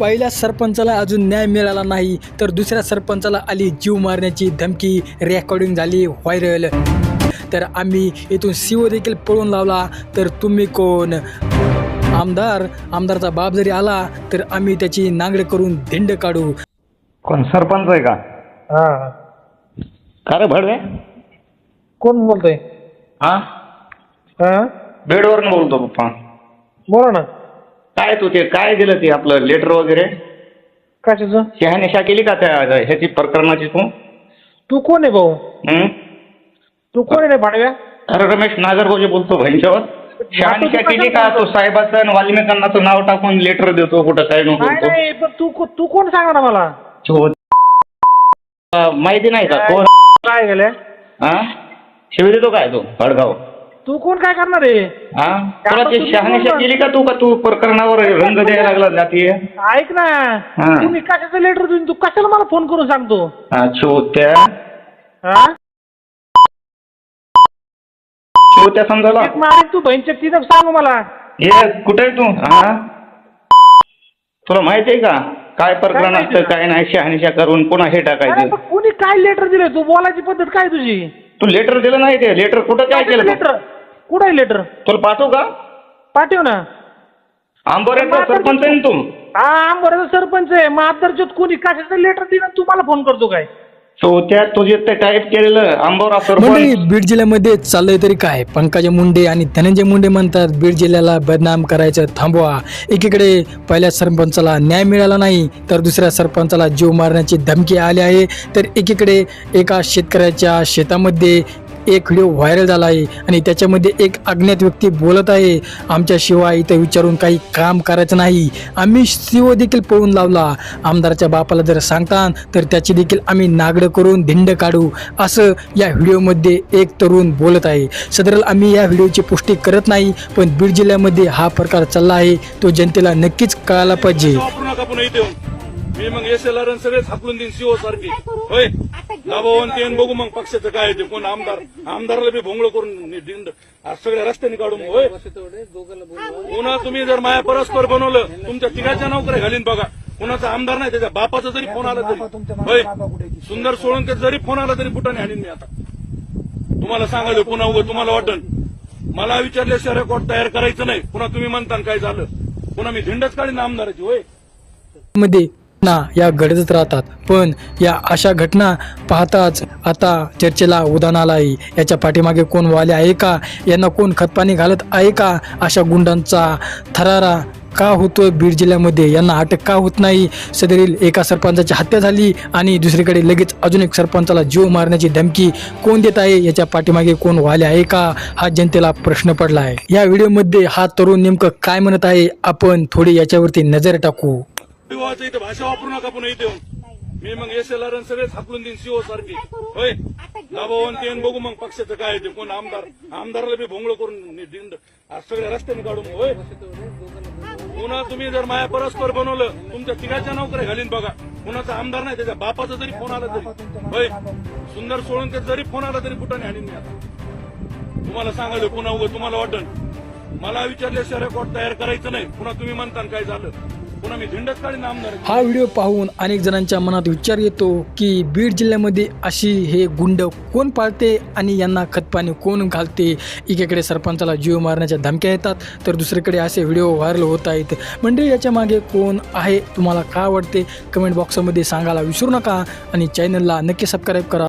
पहिल्या सरपंचाला अजून न्याय मिळाला नाही तर दुसऱ्या सरपंचाला आली जीव मारण्याची धमकी रेकॉर्डिंग झाली व्हायरल तर आम्ही इथून शिव देखील पळून लावला तर तुम्ही कोण? आमदार आमदारचा बाप जरी आला तर आम्ही त्याची नांगडे करून धिंड काढू. कोण सरपंच आहे का? हा. का रे भडवे? कोण बोलतोय? हा? हा? बेडवरून बोलतो पप्पा. बोला ना. काय तू ते काय दिलं ते आपलं लेटर वगैरे कशाचं शहानिशा केली का त्या ह्याची प्रकरणाची तू तू कोण आहे भाऊ हं? तू कोण आहे रे भाडव्या अरे रमेश नागरगोजे बोलतो भैंच्यावर शहानिशा केली का तो साहेबाचं आणि वाल्मिकांनाचं नाव टाकून लेटर देतो कुठं काय नको नाही नाही पण तू को- तू कोण सांगा ना मला तो माहिती नाही का कोण काय गेले हा शिवी देतो काय तू भडगाव तू कोण काय करणार आहे? हा? तुला ते शहानिशा केली का तू का तू प्रकरणावर रंग द्यायला लागला जातीय ऐक ना. हा. तुम्ही कशाचं लेटर देऊन तू कशाला मला फोन करून सांगतो? हा चोत्या हा? चोत्या समजायला. एक मारीन तू बहीणच्या तिथं सांग मला. ये कुठे आहे तू? हा? तुला माहिती आहे का? काय प्रकरण काय असतं माहिती काय नाही शहानिशा करून पुन्हा हे अरे टाकायचं पण कोणी काय लेटर दिलंय? तू बोलायची पद्धत काय तुझी? तू लेटर दिलं नाही ते. लेटर कुठं काय केलं तू? लेटर कुठं आहे लेटर तुला पाठवू का? पाठव ना. आंबोऱ्याचा सरपंच आहे ना तू? हा बरं सरपंच आहे. महादर्जात कोणी कशाचं लेटर दिलं तू मला फोन करतो काय? चौथ्या तुझे ते टाईप केलेलं आंबोरा मंडळी सरपंच बीड जिल्ह्यामध्ये चाललंय तरी काय? पंकजा मुंडे आणि धनंजय मुंडे म्हणतात बीड जिल्ह्याला बदनाम करायचं थांबवा. एकीकडे पहिल्या सरपंचाला न्याय मिळाला नाही तर दुसऱ्या सरपंचाला जीव मारण्याची धमकी आली आहे. तर एकीकडे एका शेतकऱ्याच्या शेतामध्ये एक व्हिडिओ व्हायरल झाला आहे आणि त्याच्यामध्ये एक अज्ञात व्यक्ती बोलत आहे. आमच्याशिवाय इथं विचारून काही काम करायचं नाही. आम्ही सीओ देखील पळून लावला. आमदाराच्या बापाला जर सांगतात तर त्याची देखील आम्ही नागडं करून धिंड काढू असं या व्हिडिओमध्ये एक तरुण बोलत आहे. सदरल आम्ही या व्हिडिओची पुष्टी करत नाही पण बीड जिल्ह्यामध्ये हा प्रकार चालला आहे. तो जनतेला नक्कीच कळायला पाहिजे. मी मग एस एल आर सगळेच हाकलून देईन सीओ सारखी. होय? दाबावून ते आणि बघू मग पक्षाचं काय ते. कोण आमदार? आमदाराला बी भोंगळ करून नि- दिंड आज सगळ्या रस्त्याने काढू मग होय? पुन्हा तुम्ही जर माया परस्पर बनवलं तुमच्या तिघाच्या नोकऱ्या घालीन बघा. कुणाचा आमदार नाही त्याच्या बापाचा जरी फोन आला तरी. होय? सुंदर सोळंके जरी फोन आला तरी बुटाने आणीन मी आता. तुम्हाला सांगायला पुन्हा उगं तुम्हाला वाटन. मला विचारल्याशिवाय रेकॉर्ड तयार करायचं नाही. पुन्हा तुम्ही म्हणता काय झालं? पुन्हा मी धिंडच काढीन आमदाराची होय? मध्ये घटना या घडतच राहतात. पण या अशा घटना पाहताच आता चर्चेला उदाहरण आलं आहे याच्या पाठीमागे कोण वाले आहे का? यांना कोण खतपाणी घालत आहे का? अशा गुंडांचा थरारा का होतोय बीड जिल्ह्यामध्ये? यांना अटक का होत नाही? सदरील एका सरपंचाची हत्या झाली आणि दुसरीकडे लगेच अजून एक सरपंचाला जीव मारण्याची धमकी कोण देत आहे? याच्या पाठीमागे कोण वाले आहे का? हा जनतेला प्रश्न पडला आहे या व्हिडिओमध्ये हा तरुण नेमकं काय म्हणत आहे? आपण थोडी याच्यावरती नजर टाकू. विवाहाचं इथं भाषा वापरू नका पुन्हा इथे मी मग एस एल आर सगळेच हाकलून देईन सीओ सारखी. होय? दाबावून ते बघू मग पक्षाचं काय ते. कोण आमदार? आमदाराला बी भोंगळ करून सगळ्या रस्त्याने काढू मग होय? पुन्हा तुम्ही जर माया परस्पर बनवलं तुमच्या तिघाच्या नोकऱ्या घालीन बघा. कुणाचा आमदार नाही त्याच्या बापाचा जरी फोन आला तरी. होय? सुंदर सोळंके जरी फोन आला तरी बुटाने आणीन मी आता. तुम्हाला सांगायला पुन्हा उगं तुम्हाला वाटन. मला विचारल्याशिवाय रेकॉर्ड तयार करायचं नाही. पुन्हा तुम्ही म्हणता काय झालं? हा व्हिडिओ पाहून अनेक जणांच्या मनात विचार येतो की बीड जिल्ह्यामध्ये अशी हे गुंड कोण पाळते आणि यांना खतपाणी कोण घालते? एकीकडे सरपंचाला जीव मारण्याच्या धमक्या येतात तर दुसरीकडे असे व्हिडिओ व्हायरल होत आहेत. म्हणजे याच्या मागे कोण आहे? तुम्हाला काय आवडते कमेंट बॉक्समध्ये सांगायला विसरू नका आणि चॅनलला नक्की सबस्क्राईब करा.